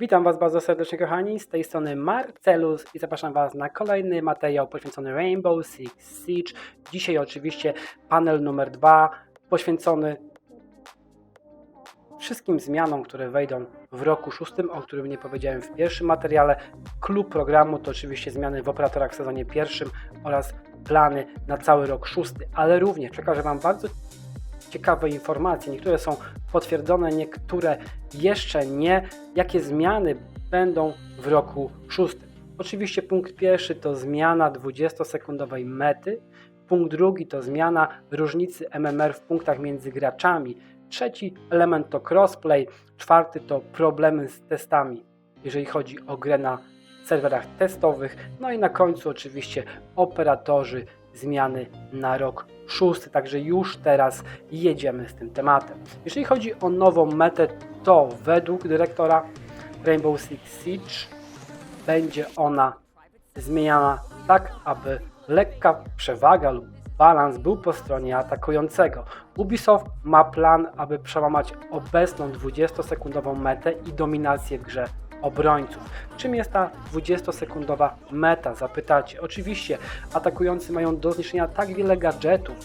Witam Was bardzo serdecznie, kochani. Z tej strony Marcelus i zapraszam Was na kolejny materiał poświęcony Rainbow Six Siege. Dzisiaj, oczywiście, panel numer dwa poświęcony wszystkim zmianom, które wejdą w roku szóstym, o którym nie powiedziałem w pierwszym materiale. Klub programu to oczywiście zmiany w operatorach w sezonie pierwszym oraz plany na cały rok szósty, ale również przekażę Wam bardzo ciekawe informacje. Niektóre są potwierdzone, niektóre jeszcze nie. Jakie zmiany będą w roku szóstym? Oczywiście punkt pierwszy to zmiana 20-sekundowej mety. Punkt drugi to zmiana różnicy MMR w punktach między graczami. Trzeci element to crossplay. Czwarty to problemy z testami, jeżeli chodzi o grę na serwerach testowych. No i na końcu oczywiście operatorzy zmiany na rok szósty, także już teraz jedziemy z tym tematem. Jeżeli chodzi o nową metę, to według dyrektora Rainbow Six Siege będzie ona zmieniana tak, aby lekka przewaga lub balans był po stronie atakującego. Ubisoft ma plan, aby przełamać obecną 20-sekundową metę i dominację w grze obrońców. Czym jest ta 20-sekundowa meta? Zapytacie. Oczywiście atakujący mają do zniszczenia tak wiele gadżetów,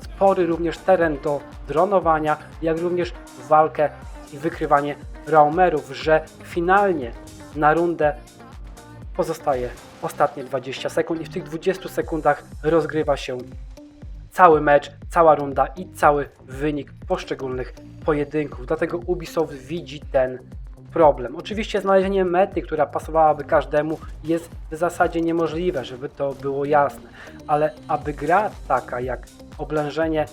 spory również teren do dronowania, jak również walkę i wykrywanie roamerów, że finalnie na rundę pozostaje ostatnie 20 sekund i w tych 20 sekundach rozgrywa się cały mecz, cała runda i cały wynik poszczególnych pojedynków. Dlatego Ubisoft widzi ten problem. Oczywiście znalezienie mety, która pasowałaby każdemu jest w zasadzie niemożliwe, żeby to było jasne, ale aby gra taka jak oblężenie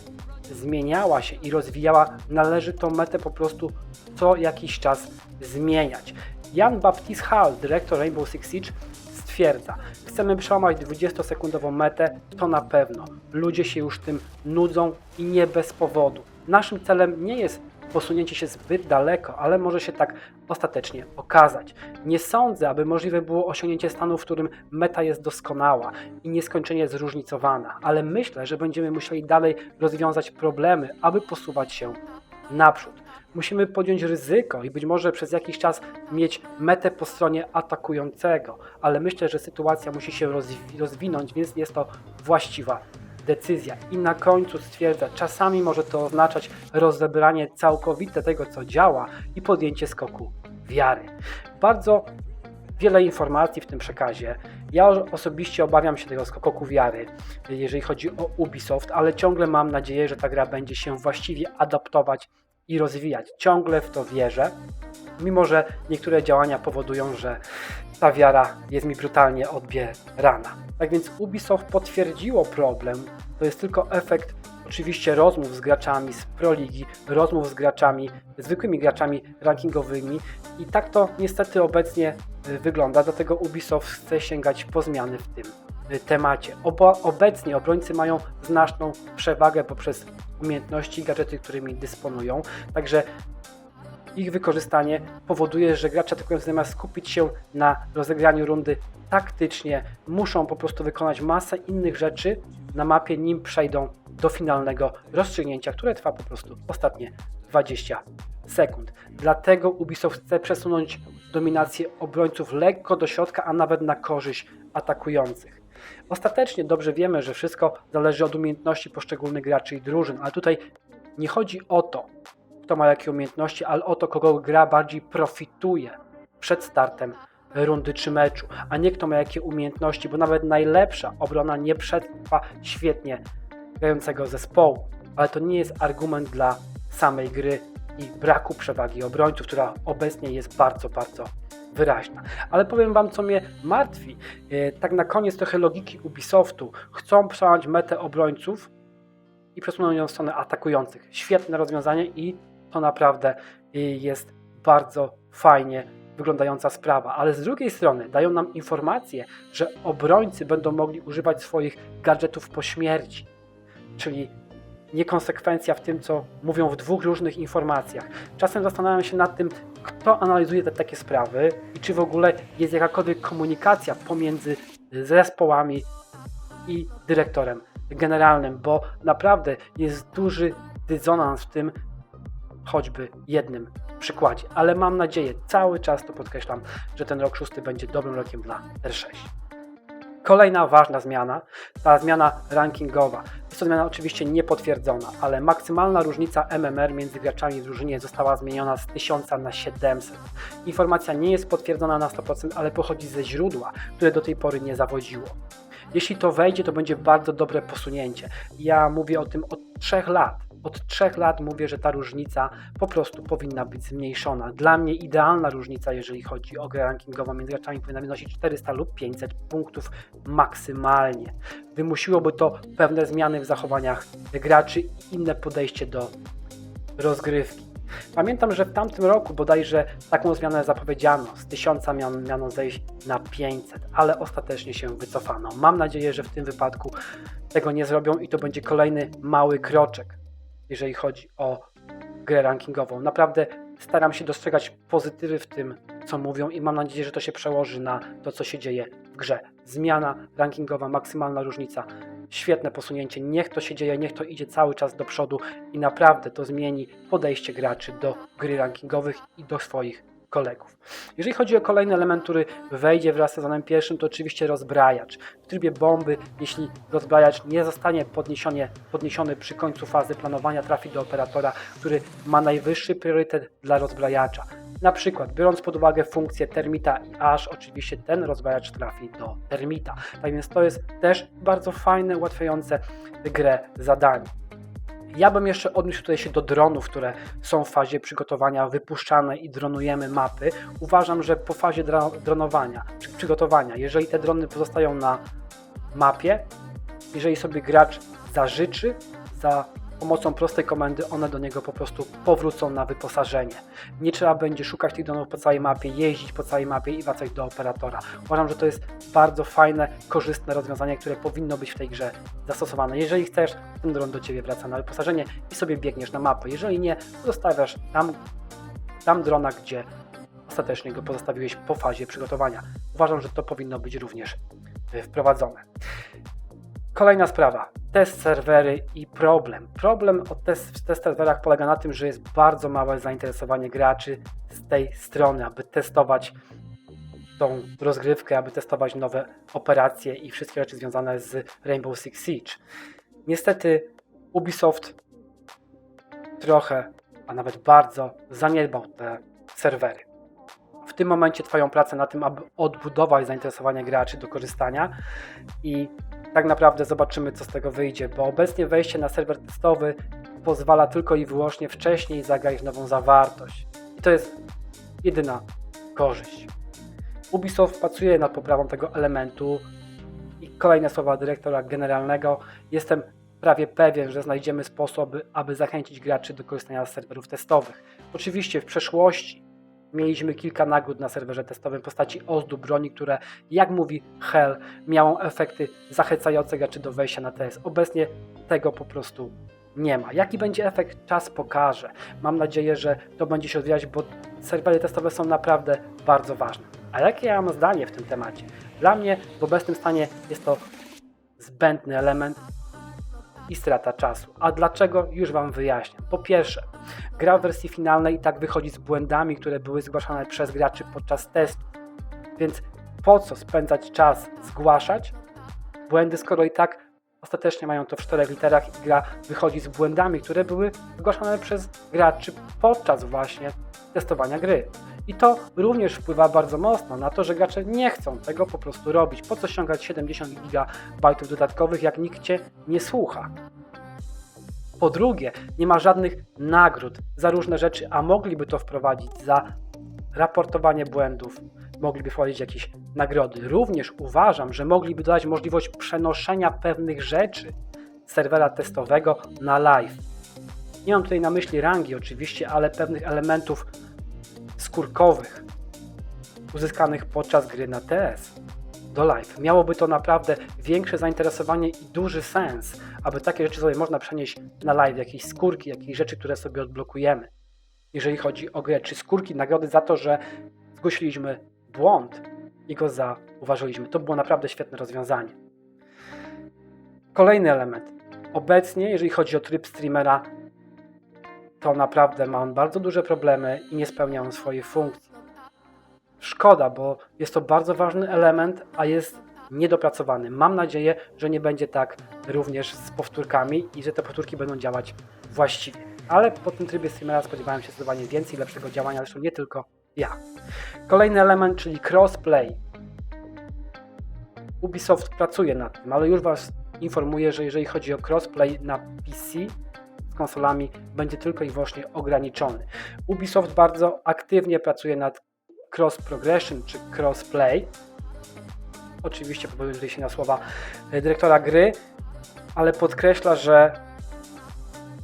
zmieniała się i rozwijała, należy tą metę po prostu co jakiś czas zmieniać. Jan Baptiste Hall, dyrektor Rainbow Six Siege, stwierdza, chcemy przełamać 20-sekundową metę, to na pewno. Ludzie się już tym nudzą i nie bez powodu. Naszym celem nie jest posunięcie się zbyt daleko, ale może się tak ostatecznie okazać. Nie sądzę, aby możliwe było osiągnięcie stanu, w którym meta jest doskonała i nieskończenie zróżnicowana, ale myślę, że będziemy musieli dalej rozwiązać problemy, aby posuwać się naprzód. Musimy podjąć ryzyko i być może przez jakiś czas mieć metę po stronie atakującego, ale myślę, że sytuacja musi się rozwi- rozwinąć, więc jest to właściwa decyzja. I na końcu stwierdza, czasami może to oznaczać rozebranie całkowite tego, co działa i podjęcie skoku wiary. Bardzo wiele informacji w tym przekazie. Ja osobiście obawiam się tego skoku wiary, jeżeli chodzi o Ubisoft, ale ciągle mam nadzieję, że ta gra będzie się właściwie adaptować i rozwijać. Ciągle w to wierzę, mimo że niektóre działania powodują, że ta wiara jest mi brutalnie odbierana. Tak więc Ubisoft potwierdziło problem. To jest tylko efekt oczywiście rozmów z graczami z Pro Ligi, rozmów z graczami, zwykłymi graczami rankingowymi i tak to niestety obecnie y, wygląda, dlatego Ubisoft chce sięgać po zmiany w tym y, temacie. Obo, obecnie obrońcy mają znaczną przewagę poprzez umiejętności, gadżety, którymi dysponują, także ich wykorzystanie powoduje, że gracze atakujący zamiast skupić się na rozegraniu rundy taktycznie, muszą po prostu wykonać masę innych rzeczy na mapie, nim przejdą do finalnego rozstrzygnięcia, które trwa po prostu ostatnie 20 sekund. Dlatego Ubisoft chce przesunąć dominację obrońców lekko do środka, a nawet na korzyść atakujących. Ostatecznie dobrze wiemy, że wszystko zależy od umiejętności poszczególnych graczy i drużyn, ale tutaj nie chodzi o to, kto ma jakie umiejętności, ale o to, kogo gra bardziej profituje przed startem rundy czy meczu, a nie kto ma jakie umiejętności, bo nawet najlepsza obrona nie przetrwa świetnie grającego zespołu. Ale to nie jest argument dla samej gry i braku przewagi obrońców, która obecnie jest bardzo, bardzo wyraźna. Ale powiem Wam, co mnie martwi. E, Tak na koniec trochę logiki Ubisoftu. Chcą przełamać metę obrońców i przesunąć ją w stronę atakujących. Świetne rozwiązanie i to naprawdę jest bardzo fajnie wyglądająca sprawa. Ale z drugiej strony dają nam informację, że obrońcy będą mogli używać swoich gadżetów po śmierci. Czyli niekonsekwencja w tym, co mówią w dwóch różnych informacjach. Czasem zastanawiam się nad tym, kto analizuje te takie sprawy i czy w ogóle jest jakakolwiek komunikacja pomiędzy zespołami i dyrektorem generalnym, bo naprawdę jest duży dysonans w tym, choćby jednym przykładzie. Ale mam nadzieję, cały czas to podkreślam, że ten rok szósty będzie dobrym rokiem dla R6. Kolejna ważna zmiana, ta zmiana rankingowa. Jest to zmiana oczywiście niepotwierdzona, ale maksymalna różnica MMR między graczami w drużynie została zmieniona z 1000 na 700. Informacja nie jest potwierdzona na 100%, ale pochodzi ze źródła, które do tej pory nie zawodziło. Jeśli to wejdzie, to będzie bardzo dobre posunięcie. Ja mówię o tym od 3 lat. Od 3 lat mówię, że ta różnica po prostu powinna być zmniejszona. Dla mnie idealna różnica, jeżeli chodzi o grę rankingową między graczami, powinna wynosić 400 lub 500 punktów maksymalnie. Wymusiłoby to pewne zmiany w zachowaniach graczy i inne podejście do rozgrywki. Pamiętam, że w tamtym roku bodajże taką zmianę zapowiedziano. Z 1000 miano, miano zejść na 500, ale ostatecznie się wycofano. Mam nadzieję, że w tym wypadku tego nie zrobią i to będzie kolejny mały kroczek, jeżeli chodzi o grę rankingową. Naprawdę staram się dostrzegać pozytywy w tym, co mówią i mam nadzieję, że to się przełoży na to, co się dzieje w grze. Zmiana rankingowa, maksymalna różnica, świetne posunięcie. Niech to się dzieje, niech to idzie cały czas do przodu i naprawdę to zmieni podejście graczy do gry rankingowych i do swoich kolegów. Jeżeli chodzi o kolejny element, który wejdzie wraz z sezonem pierwszym, to oczywiście rozbrajacz. W trybie bomby, jeśli rozbrajacz nie zostanie podniesiony, podniesiony przy końcu fazy planowania, trafi do operatora, który ma najwyższy priorytet dla rozbrajacza. Na przykład, biorąc pod uwagę funkcję termita i aż, oczywiście ten rozbrajacz trafi do termita. Tak więc to jest też bardzo fajne, ułatwiające grę zadanie. Ja bym jeszcze odniósł tutaj się do dronów, które są w fazie przygotowania, wypuszczane i dronujemy mapy. Uważam, że po fazie dronowania, przygotowania, jeżeli te drony pozostają na mapie, jeżeli sobie gracz zażyczy, za pomocą prostej komendy one do niego po prostu powrócą na wyposażenie. Nie trzeba będzie szukać tych dronów po całej mapie, jeździć po całej mapie i wracać do operatora. Uważam, że to jest bardzo fajne, korzystne rozwiązanie, które powinno być w tej grze zastosowane. Jeżeli chcesz, ten dron do Ciebie wraca na wyposażenie i sobie biegniesz na mapę. Jeżeli nie, zostawiasz tam, tam drona, gdzie ostatecznie go pozostawiłeś po fazie przygotowania. Uważam, że to powinno być również y, wprowadzone. Kolejna sprawa. Test serwery i problem. Problem o test, w test serwerach polega na tym, że jest bardzo małe zainteresowanie graczy z tej strony, aby testować tą rozgrywkę, aby testować nowe operacje i wszystkie rzeczy związane z Rainbow Six Siege. Niestety Ubisoft trochę, a nawet bardzo zaniedbał te serwery. W tym momencie trwają prace na tym, aby odbudować zainteresowanie graczy do korzystania i tak naprawdę zobaczymy, co z tego wyjdzie, bo obecnie wejście na serwer testowy pozwala tylko i wyłącznie wcześniej zagrać nową zawartość. I to jest jedyna korzyść. Ubisoft pracuje nad poprawą tego elementu i kolejne słowa dyrektora generalnego. Jestem prawie pewien, że znajdziemy sposoby, aby zachęcić graczy do korzystania z serwerów testowych. Oczywiście w przeszłości mieliśmy kilka nagród na serwerze testowym w postaci ozdób broni, które, jak mówi Hell, miało efekty zachęcające graczy do wejścia na TS. Obecnie tego po prostu nie ma. Jaki będzie efekt, czas pokaże. Mam nadzieję, że to będzie się odwijać, bo serwery testowe są naprawdę bardzo ważne. A jakie ja mam zdanie w tym temacie? Dla mnie w obecnym stanie jest to zbędny element i strata czasu. A dlaczego? Już Wam wyjaśnię. Po pierwsze, gra w wersji finalnej i tak wychodzi z błędami, które były zgłaszane przez graczy podczas testu. Więc po co spędzać czas, zgłaszać błędy, skoro i tak ostatecznie mają to w czterech literach i gra wychodzi z błędami, które były zgłaszane przez graczy podczas właśnie testowania gry. I to również wpływa bardzo mocno na to, że gracze nie chcą tego po prostu robić. Po co ściągać 70 GB dodatkowych, jak nikt Cię nie słucha? Po drugie, nie ma żadnych nagród za różne rzeczy, a mogliby to wprowadzić za raportowanie błędów, mogliby wprowadzić jakieś nagrody. Również uważam, że mogliby dodać możliwość przenoszenia pewnych rzeczy z serwera testowego na live. Nie mam tutaj na myśli rangi oczywiście, ale pewnych elementów skórkowych uzyskanych podczas gry na TS do live. Miałoby to naprawdę większe zainteresowanie i duży sens, aby takie rzeczy sobie można przenieść na live, jakieś skórki, jakieś rzeczy, które sobie odblokujemy. Jeżeli chodzi o grę, czy skórki, nagrody za to, że zgłosiliśmy błąd i go zauważyliśmy. To było naprawdę świetne rozwiązanie. Kolejny element. Obecnie, jeżeli chodzi o tryb streamera, to naprawdę ma on bardzo duże problemy i nie spełnia on swojej funkcji. Szkoda, bo jest to bardzo ważny element, a jest niedopracowany. Mam nadzieję, że nie będzie tak również z powtórkami i że te powtórki będą działać właściwie. Ale po tym trybie streamera spodziewałem się zdecydowanie więcej lepszego działania, zresztą nie tylko ja. Kolejny element, czyli crossplay. Ubisoft pracuje nad tym, ale już Was informuję, że jeżeli chodzi o crossplay na PC konsolami, będzie tylko i wyłącznie ograniczony. Ubisoft bardzo aktywnie pracuje nad cross progression czy crossplay. Oczywiście powołuję tutaj się na słowa e, dyrektora gry, ale podkreśla, że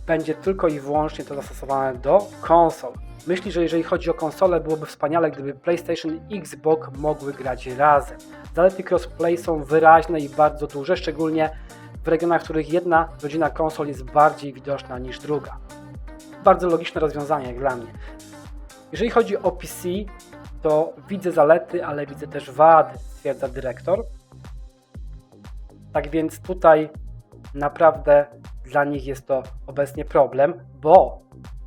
będzie tylko i wyłącznie to zastosowane do konsol. Myśli, że jeżeli chodzi o konsole, byłoby wspaniale, gdyby PlayStation i Xbox mogły grać razem. Zalety crossplay są wyraźne i bardzo duże, szczególnie w regionach, w których jedna rodzina konsol jest bardziej widoczna niż druga. Bardzo logiczne rozwiązanie jak dla mnie. Jeżeli chodzi o PC, to widzę zalety, ale widzę też wady, stwierdza dyrektor. Tak więc tutaj naprawdę dla nich jest to obecnie problem, bo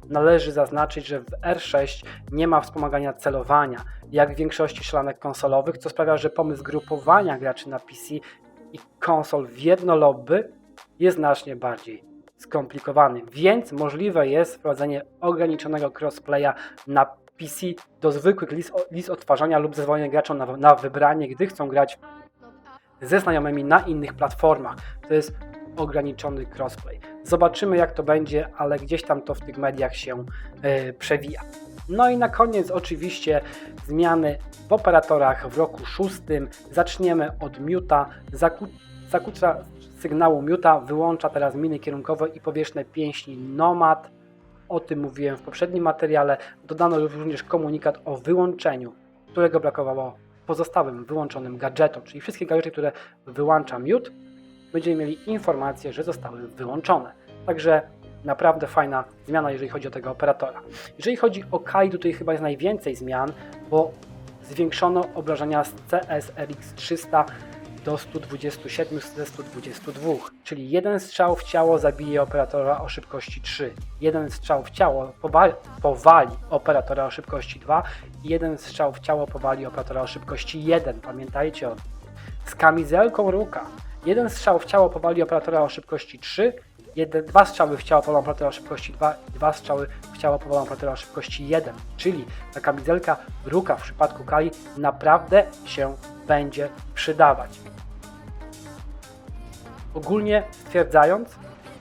należy zaznaczyć, że w R6 nie ma wspomagania celowania, jak w większości szlanek konsolowych, co sprawia, że pomysł grupowania graczy na PC i konsol w jedno lobby jest znacznie bardziej skomplikowany, więc możliwe jest wprowadzenie ograniczonego crossplaya na PC do zwykłych list, list odtwarzania lub zezwolenie graczom na, na wybranie, gdy chcą grać ze znajomymi na innych platformach. To jest ograniczony crossplay. Zobaczymy jak to będzie, ale gdzieś tam to w tych mediach się yy, przewija. No i na koniec oczywiście zmiany w operatorach w roku szóstym. Zaczniemy od miuta. Zaku sygnału miuta wyłącza teraz miny kierunkowe i powierzchne pięści Nomad. O tym mówiłem w poprzednim materiale. Dodano również komunikat o wyłączeniu, którego brakowało pozostałym wyłączonym gadżetom, czyli wszystkie gadżety, które wyłącza miód, będziemy mieli informację, że zostały wyłączone. Także naprawdę fajna zmiana, jeżeli chodzi o tego operatora. Jeżeli chodzi o Kai, tutaj chyba jest najwięcej zmian, bo zwiększono obrażenia z CSRX 300 do 127 ze 122, czyli jeden strzał w ciało zabije operatora o szybkości 3, jeden strzał w ciało powali, powali operatora o szybkości 2 i jeden strzał w ciało powali operatora o szybkości 1. Pamiętajcie o tym. Z kamizelką Ruka jeden strzał w ciało powali operatora o szybkości 3, jeden, dwa strzały w ciało operatora o szybkości 2 i dwa strzały w ciało operatora o szybkości 1. Czyli ta kamizelka Ruka w przypadku Kali naprawdę się będzie przydawać. Ogólnie stwierdzając,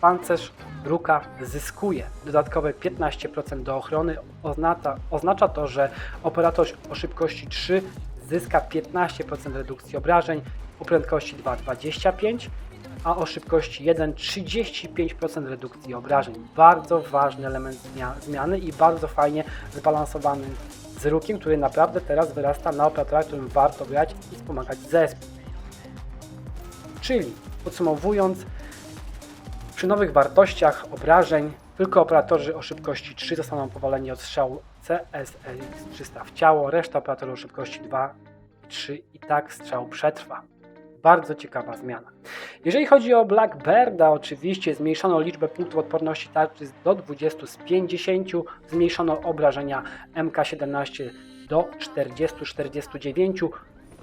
pancerz Ruka zyskuje dodatkowe 15% do ochrony. Oznacza, oznacza to, że operator o szybkości 3 zyska 15% redukcji obrażeń, o prędkości 2 25%, a o szybkości 1 35% redukcji obrażeń. Bardzo ważny element zmiany i bardzo fajnie zbalansowany z Rukiem, który naprawdę teraz wyrasta na operatora, którym warto grać i wspomagać zespół. Czyli podsumowując, przy nowych wartościach obrażeń tylko operatorzy o szybkości 3 zostaną powaleni od strzału CSLX 300 w ciało, reszta operatorów o szybkości 2 i 3 i tak strzał przetrwa. Bardzo ciekawa zmiana. Jeżeli chodzi o Blackbirda, oczywiście zmniejszono liczbę punktów odporności tarczy do 20 z 50, zmniejszono obrażenia MK17 do 40-49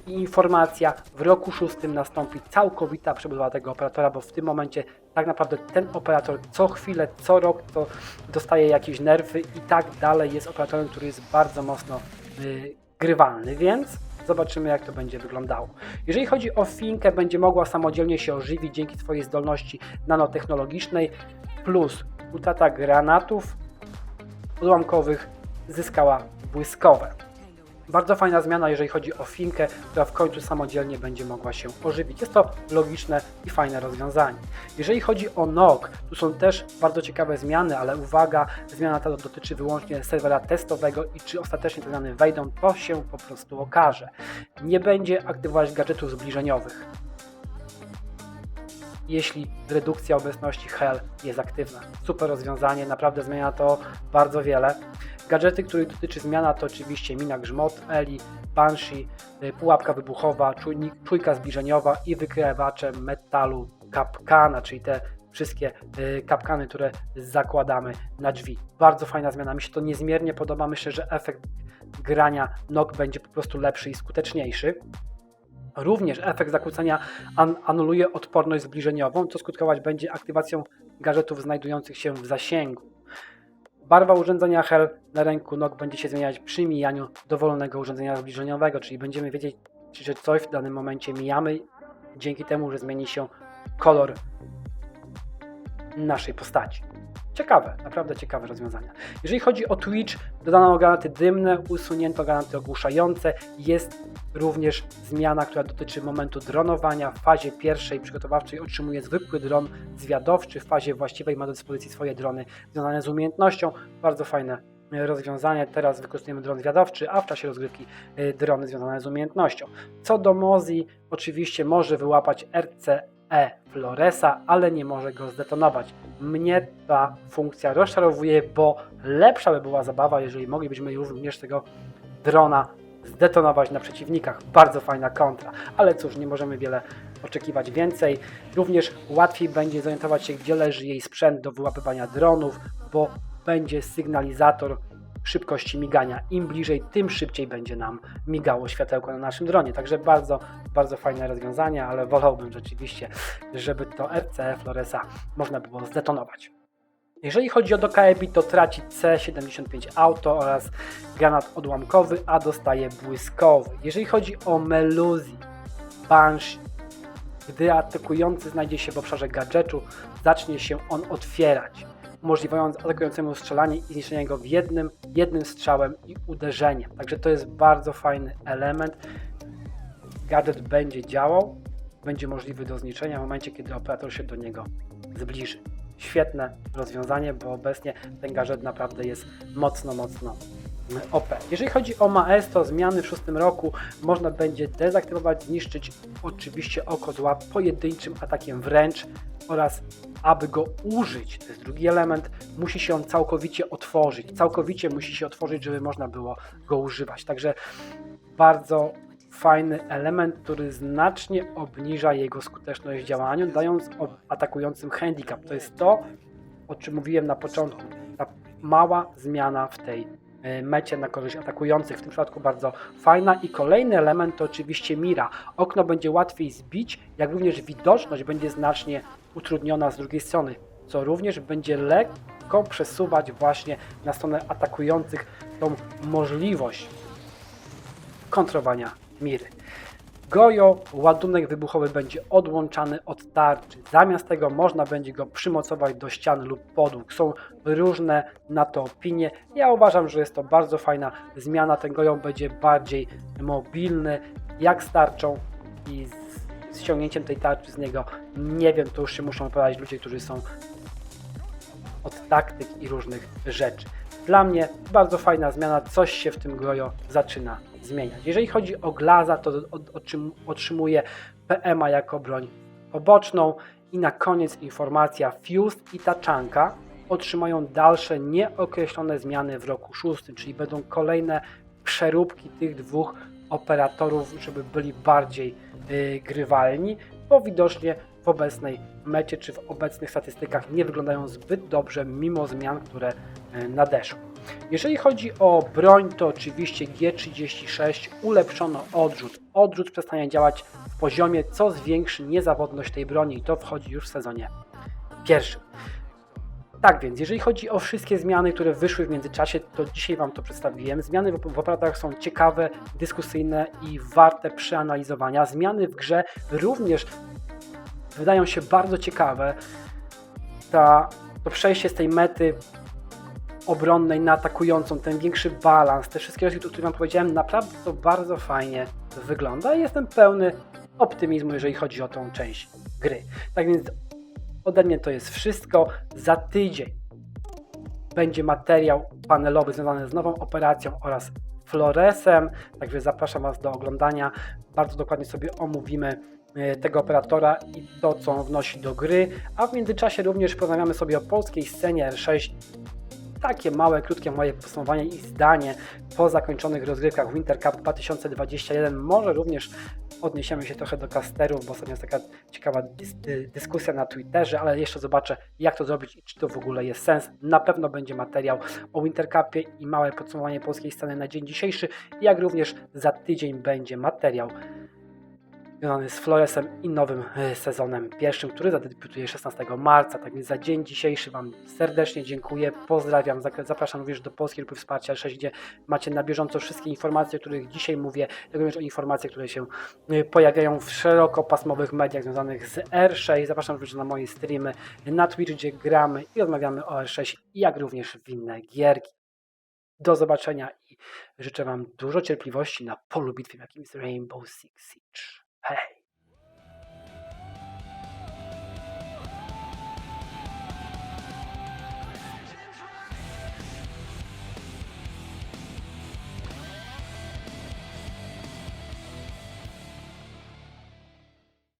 i informacja, w roku szóstym nastąpi całkowita przebudowa tego operatora, bo w tym momencie tak naprawdę ten operator co chwilę, co rok to dostaje jakieś nerwy i tak dalej jest operatorem, który jest bardzo mocno yy, grywalny, więc zobaczymy jak to będzie wyglądało. Jeżeli chodzi o Finkę, będzie mogła samodzielnie się ożywić dzięki swojej zdolności nanotechnologicznej plus utrata granatów odłamkowych zyskała błyskowe. Bardzo fajna zmiana, jeżeli chodzi o Finkę, która w końcu samodzielnie będzie mogła się ożywić. Jest to logiczne i fajne rozwiązanie. Jeżeli chodzi o NOG, tu są też bardzo ciekawe zmiany, ale uwaga, zmiana ta dotyczy wyłącznie serwera testowego i czy ostatecznie te zmiany wejdą, to się po prostu okaże. Nie będzie aktywować gadżetów zbliżeniowych jeśli redukcja obecności HEL jest aktywna. Super rozwiązanie, naprawdę zmienia to bardzo wiele. Gadżety, których dotyczy zmiana to oczywiście mina grzmot, Eli, Banshee, y, pułapka wybuchowa, czujnik, czujka zbliżeniowa i wykrywacze metalu Kapkana, czyli te wszystkie y, kapkany, które zakładamy na drzwi. Bardzo fajna zmiana, mi się to niezmiernie podoba. Myślę, że efekt grania nóg będzie po prostu lepszy i skuteczniejszy. Również efekt zakłócenia an anuluje odporność zbliżeniową, co skutkować będzie aktywacją gadżetów znajdujących się w zasięgu. Barwa urządzenia HEL na ręku nóg będzie się zmieniać przy mijaniu dowolnego urządzenia zbliżeniowego, czyli będziemy wiedzieć, czy coś w danym momencie mijamy, dzięki temu, że zmieni się kolor naszej postaci. Ciekawe, naprawdę ciekawe rozwiązania. Jeżeli chodzi o Twitch, dodano granaty dymne, usunięto granaty ogłuszające. Jest również zmiana, która dotyczy momentu dronowania. W fazie pierwszej przygotowawczej otrzymuje zwykły dron zwiadowczy, w fazie właściwej ma do dyspozycji swoje drony związane z umiejętnością. Bardzo fajne e, rozwiązanie. Teraz wykorzystujemy dron zwiadowczy, a w czasie rozgrywki e, drony związane z umiejętnością. Co do Mozi, oczywiście może wyłapać RCE Floresa, ale nie może go zdetonować. Mnie ta funkcja rozczarowuje, bo lepsza by była zabawa, jeżeli moglibyśmy również tego drona zdetonować na przeciwnikach. Bardzo fajna kontra, ale cóż, nie możemy wiele oczekiwać więcej. Również łatwiej będzie zorientować się, gdzie leży jej sprzęt do wyłapywania dronów, bo będzie sygnalizator szybkości migania. Im bliżej, tym szybciej będzie nam migało światełko na naszym dronie. Także bardzo, bardzo fajne rozwiązanie, ale wolałbym rzeczywiście, żeby to RCE Floresa można było zdetonować. Jeżeli chodzi o DKEBI, to traci C75 Auto oraz granat odłamkowy, a dostaje błyskowy. Jeżeli chodzi o Meluzi, Banshee, gdy atakujący znajdzie się w obszarze gadżetu, zacznie się on otwierać, umożliwiając atakującemu strzelanie i zniszczenie go w jednym, jednym strzałem i uderzeniem. Także to jest bardzo fajny element. Gadżet będzie działał, będzie możliwy do zniszczenia w momencie, kiedy operator się do niego zbliży świetne rozwiązanie, bo obecnie ten gadżet naprawdę jest mocno, mocno OP. Jeżeli chodzi o Maestro, zmiany w szóstym roku można będzie dezaktywować, zniszczyć oczywiście oko zła pojedynczym atakiem wręcz oraz aby go użyć, to jest drugi element, musi się on całkowicie otworzyć. Całkowicie musi się otworzyć, żeby można było go używać. Także bardzo fajny element, który znacznie obniża jego skuteczność w działaniu, dając atakującym handicap. To jest to, o czym mówiłem na początku. Ta mała zmiana w tej e, mecie na korzyść atakujących, w tym przypadku bardzo fajna. I kolejny element to oczywiście mira. Okno będzie łatwiej zbić, jak również widoczność będzie znacznie utrudniona z drugiej strony, co również będzie lekko przesuwać właśnie na stronę atakujących tą możliwość kontrowania miry. Gojo ładunek wybuchowy będzie odłączany od tarczy. Zamiast tego można będzie go przymocować do ścian lub podłóg. Są różne na to opinie. Ja uważam, że jest to bardzo fajna zmiana. Ten gojo będzie bardziej mobilny, jak z tarczą i z ściągnięciem tej tarczy z niego. Nie wiem, to już się muszą opowiadać ludzie, którzy są od taktyk i różnych rzeczy. Dla mnie bardzo fajna zmiana, coś się w tym gojo zaczyna zmieniać. Jeżeli chodzi o Glaza, to otrzymuje PMA jako broń poboczną i na koniec informacja Fuse i Taczanka otrzymają dalsze nieokreślone zmiany w roku szóstym, czyli będą kolejne przeróbki tych dwóch operatorów, żeby byli bardziej grywalni, bo widocznie w obecnej mecie czy w obecnych statystykach nie wyglądają zbyt dobrze mimo zmian, które yy, nadeszły. Jeżeli chodzi o broń, to oczywiście G36 ulepszono odrzut. Odrzut przestanie działać w poziomie, co zwiększy niezawodność tej broni i to wchodzi już w sezonie pierwszym. Tak więc, jeżeli chodzi o wszystkie zmiany, które wyszły w międzyczasie, to dzisiaj Wam to przedstawiłem. Zmiany w, operatach są ciekawe, dyskusyjne i warte przeanalizowania. Zmiany w grze również wydają się bardzo ciekawe. Ta, to przejście z tej mety obronnej na atakującą, ten większy balans, te wszystkie rzeczy, o których Wam powiedziałem, naprawdę to bardzo fajnie wygląda i jestem pełny optymizmu, jeżeli chodzi o tą część gry. Tak więc ode mnie to jest wszystko. Za tydzień będzie materiał panelowy związany z nową operacją oraz Floresem, także zapraszam Was do oglądania. Bardzo dokładnie sobie omówimy e, tego operatora i to, co on wnosi do gry, a w międzyczasie również porozmawiamy sobie o polskiej scenie R6 takie małe, krótkie moje podsumowanie i zdanie po zakończonych rozgrywkach Winter Cup 2021. Może również odniesiemy się trochę do casterów, bo ostatnio jest taka ciekawa dys dy- dyskusja na Twitterze, ale jeszcze zobaczę, jak to zrobić i czy to w ogóle jest sens. Na pewno będzie materiał o Winter Cupie i małe podsumowanie polskiej sceny na dzień dzisiejszy, jak również za tydzień będzie materiał związany z Floresem i nowym e, sezonem pierwszym, który zadebiutuje 16 marca. Tak więc za dzień dzisiejszy Wam serdecznie dziękuję, pozdrawiam, zapraszam również do Polskiej Grupy Wsparcia R6, gdzie macie na bieżąco wszystkie informacje, o których dzisiaj mówię, jak również o informacje, które się e, pojawiają w szerokopasmowych mediach związanych z R6. Zapraszam również na moje streamy na Twitch, gdzie gramy i rozmawiamy o R6, jak również w inne gierki. Do zobaczenia i życzę Wam dużo cierpliwości na polu bitwy, jakim jest Rainbow Six Siege. hey.